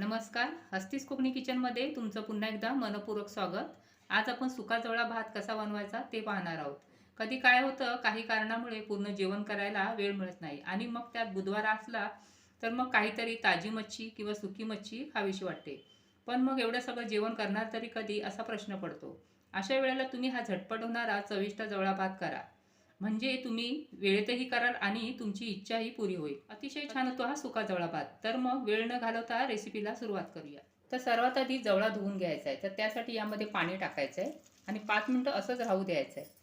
नमस्कार हस्तीस कोकणी किचनमध्ये तुमचं पुन्हा एकदा मनपूर्वक स्वागत. आज आपण सुकाजवळा भात कसा बनवायचा ते पाहणार आहोत. कधी काय होतं काही कारणामुळे पूर्ण जेवण करायला वेळ मिळत नाही आणि मग त्यात बुधवार असला तर मग काहीतरी ताजी मच्छी किंवा सुकी मच्छी खावीशी वाटते. पण मग एवढं सगळं जेवण करणार तरी कधी असा प्रश्न पडतो. अशा वेळेला तुम्ही हा झटपट होणारा चविष्ट जवळा भात करा. म्हणजे तुम्ही वेळेतही कराल आणि तुमची इच्छाही पुरी होईल. अतिशय छान होतो हा सुका जवळा भात तर मग वेळ न घालवता रेसिपीला सुरुवात करूया. तर सर्वात आधी जवळा धुवून घ्यायचा आहे तर त्यासाठी यामध्ये पाणी टाकायचं आहे आणि पाच मिनटं असंच राहू द्यायचं आहे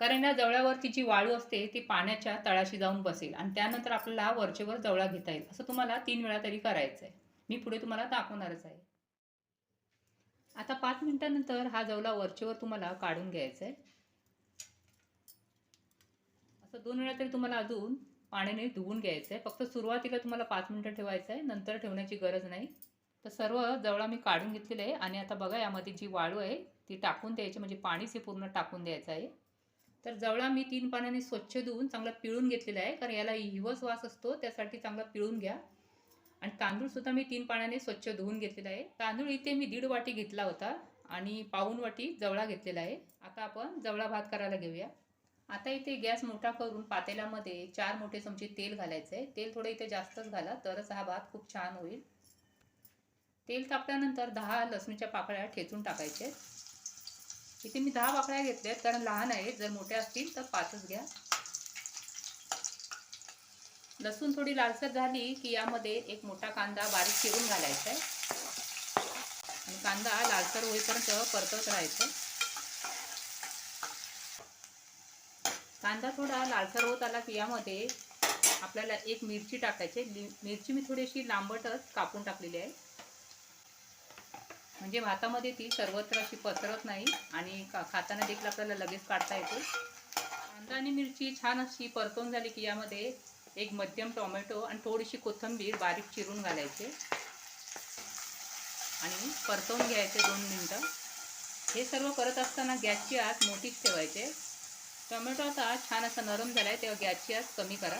कारण या जवळावरती जी वाळू असते ती पाण्याच्या तळाशी जाऊन बसेल आणि त्यानंतर आपल्याला वरचेवर जवळा घेता येईल. असं तुम्हाला तीन वेळा तरी करायचं आहे मी पुढे तुम्हाला दाखवणारच आहे. आता पाच मिनटानंतर हा जवळा वरचेवर तुम्हाला काढून घ्यायचा आहे असं दोन वेळा तरी तुम्हाला अजून पाण्याने धुवून घ्यायचं आहे फक्त सुरुवातीला तुम्हाला पाच मिनटं ठेवायचं आहे नंतर ठेवण्याची गरज नाही. तर सर्व जवळा मी काढून घेतलेलं आहे आणि आता बघा यामध्ये जी वाळू आहे ती टाकून द्यायची म्हणजे पाणीच हे पूर्ण टाकून द्यायचं आहे. तर जवळा मी तीन पाण्याने स्वच्छ धुवून चांगला पिळून घेतलेला आहे कारण याला हिवस वास असतो त्यासाठी चांगला पिळून घ्या. आणि तांदूळसुद्धा मी तीन पाण्याने स्वच्छ धुवून घेतलेला आहे. तांदूळ इथे मी दीड वाटी घेतला होता आणि पाऊन वाटी जवळा घेतलेला आहे. आता आपण जवळा भात करायला घेऊया. आता इथे गॅस मोठा करून पातेल्यामध्ये चार मोठे चमचे तेल घालायचं आहे तेल थोडं इथे जास्तच घाला तरच हा भात खूप छान होईल. तेल तापल्यानंतर दहा लसणीच्या पाकळ्या ठेचून टाकायचे. इथे मी दहा पाकळ्या घेतल्यात कारण लहान आहेत जर मोठ्या असतील तर पाचच घ्या. लसूण थोडी लालसर झाली की यामध्ये एक मोठा कांदा बारीक चिरून घालायचा आहे आणि कांदा लालसर होईपर्यंत परतत राहायचं. कांदा थोडा लालसर होत आला की यामध्ये आपल्याला एक मिरची टाकायची मिरची मी थोडीशी लांबटच कापून टाकलेली आहे. म्हणजे भातामध्ये ती सर्वत्र अशी पसरत नाही आणि का खाताना देखील आपल्याला लगेच काढता येते. कांदा आणि मिरची छान अशी परतवून झाली की यामध्ये एक मध्यम टोमॅटो आणि थोडीशी कोथिंबीर बारीक चिरून घालायचे. आणि परतवून घ्यायचे दोन मिनटं. हे सर्व करत असताना गॅसची आत मोठीच ठेवायचे. टोमॅटो आता छान असा नरम झाला आहे तेव्हा गॅसची आज कमी करा.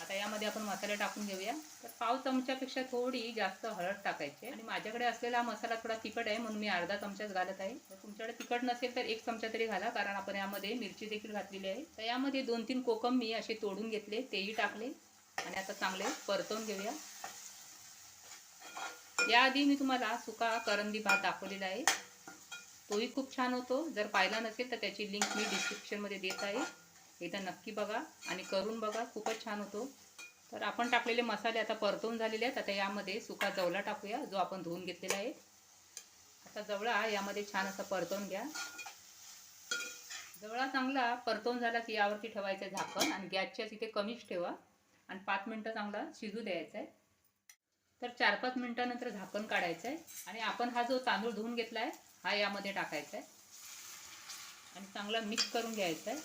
आता यामध्ये आपण मसाले टाकून घेऊया. तर पाव चमच्यापेक्षा थोडी जास्त हळद टाकायची. आणि माझ्याकडे असलेला हा मसाला थोडा तिखट आहे म्हणून मी अर्धा चमचाच घालत आहे. तर तुमच्याकडे तिखट नसेल तर एक चमचा तरी घाला कारण आपण यामध्ये मिरची देखील घातलेली आहे. तर यामध्ये दोन तीन कोकम मी असे तोडून घेतले तेही टाकले. आणि आता चांगले परतवून घेऊया. याआधी मी तुम्हाला सुका करंदी भात दाखवलेला आहे. तोही खूप छान होतो. जर पाहिला नसेल तर त्याची लिंक मी डिस्क्रिप्शनमध्ये देत आहे. एकदा नक्की बघा आणि करून बघा खूपच छान होतो. तर आपण टाकलेले मसाले आता परतवून झालेले आहेत. आता यामध्ये सुका जवळा टाकूया जो आपण धुवून घेतलेला आहे. आता जवळा यामध्ये छान असा परतवून घ्या. जवळा चांगला परतवून झाला की यावरती ठेवायचं आहे झाकण आणि गॅसच्या तिथे कमीच ठेवा. आणि पाच मिनटं चांगला शिजू द्यायचा आहे. तर चार पाच मिनटानंतर झाकण काढायचं आहे आणि आपण हा जो तांदूळ धुवून घेतला आहे हा यामध्ये टाकायचा आहे आणि चांगला मिक्स करून घ्यायचा आहे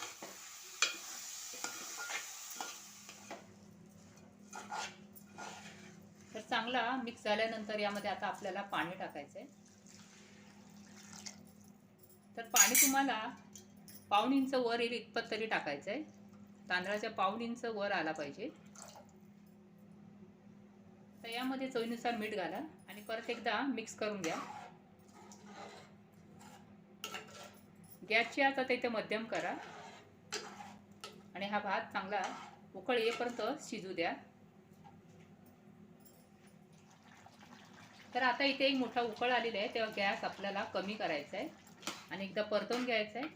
तर चांगला मिक्स झाल्यानंतर यामध्ये आता आपल्याला पाणी टाकायचं आहे तर पाणी तुम्हाला पाऊण इंच वर येईल इतपत तरी टाकायचं आहे तांदळाच्या पाऊण इंच वर आला पाहिजे. आता यामध्ये चवीनुसार मीठ घाला आणि परत एकदा मिक्स करून घ्या. गॅसची आता इथे मध्यम करा. आणि हा भात चांगला उकळ येईपर्यंत शिजू द्या. तर आता इथे एक मोठा उकळ आलेला आहे तेव्हा गॅस आपल्याला कमी करायचा आहे. आणि एकदा परतवून घ्यायचं आहे.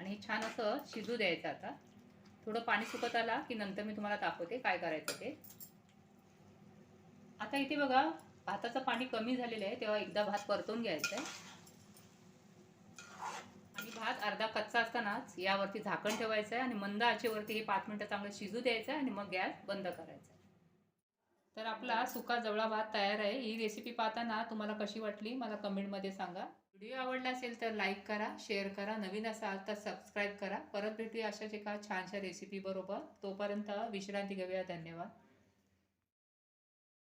आणि हे छान असं शिजू द्यायचं आता. थोडं पाणी सुकत आला की नंतर मी तुम्हाला दाखवते काय करायचं ते. आता इथे बघा भाताचं पाणी कमी झालेलं आहे तेव्हा एकदा भात परतून घ्यायचा आहे आणि भात अर्धा कच्चा असतानाच यावरती झाकण ठेवायचं आहे आणि मंद आचेवरती हे पाच मिनटं चांगलं शिजू द्यायचं आहे आणि मग गॅस बंद करायचा. तर आपला सुका जवळा भात तयार आहे. ही रेसिपी पाहताना तुम्हाला कशी वाटली मला कमेंटमध्ये सांगा. व्हिडिओ आवडला असेल तर लाईक करा शेअर करा. नवीन असाल तर सबस्क्राईब करा. परत भेटूया अशाच एका छानशा रेसिपी बरोबर. तोपर्यंत विश्रांती घेऊया. धन्यवाद.